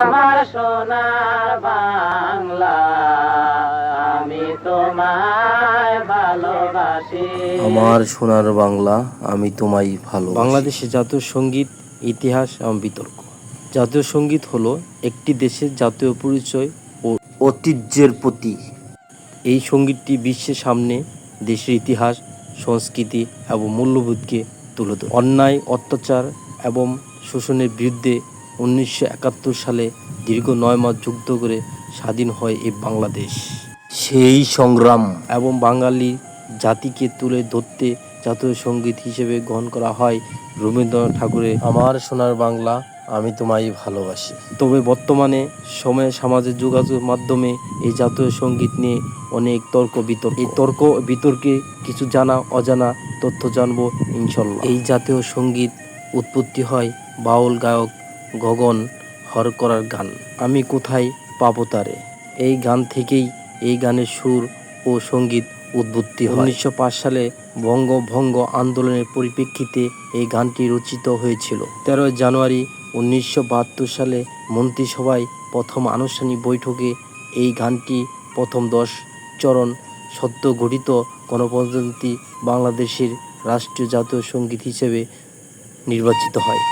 আমার সোনার বাংলা আমি তোমায় ভালোবাসি। আমার সোনার বাংলা আমি তোমায় ভালো বাংলাদেশের জাতীয় সংগীত ইতিহাস এবং বিতর্ক। জাতীয় সংগীত হলো একটি দেশের জাতীয় পরিচয় ও ঐতিহ্যের প্রতি এই সঙ্গীতটি বিশ্বের সামনে দেশের ইতিহাস সংস্কৃতি এবং মূল্যবোধকে তুলে ধরে। অন্যায় অত্যাচার এবং শোষণের বিরুদ্ধে উনিশশো একাত্তর সালে দীর্ঘ নয় মাস যুদ্ধ করে স্বাধীন হয় এই বাংলাদেশ। সেই সংগ্রাম এবং বাঙালি জাতিকে তুলে ধরতে জাতীয় সংগীত হিসেবে গ্রহণ করা হয় রবীন্দ্রনাথ ঠাকুরের। আমার সোনার বাংলা, আমি তোমায় ভালোবাসি। তবে বর্তমানে সময়ে সামাজিক যোগাযোগ মাধ্যমে এই জাতীয় সংগীত নিয়ে অনেক তর্ক বিতর্ক। এই তর্ক বিতর্কে কিছু জানা, অজানা তথ্য জানব ইনশাল্লাহ এই জাতীয় সংগীত উৎপত্তি হয় বাউল গায়ক গগন হরকরার গান। আমি কোথায় পাবো তারে? এই গান থেকেই এই গানের সুর ও সংগীত উদ্বুদ্ধি হয়। উনিশশো পাঁচ সালে বঙ্গভঙ্গ আন্দোলনের পরিপ্রেক্ষিতে এই গানটি রচিত হয়েছিল। তেরোই জানুয়ারি উনিশশো বাহাত্তর সালে মন্ত্রিসভায় প্রথম আনুষ্ঠানিক বৈঠকে এই গানটি প্রথম দশ চরণ সদ্য গঠিত গণপ্রজাতন্ত্রী বাংলাদেশের রাষ্ট্রীয় জাতীয় সংগীত হিসেবে নির্বাচিত হয়।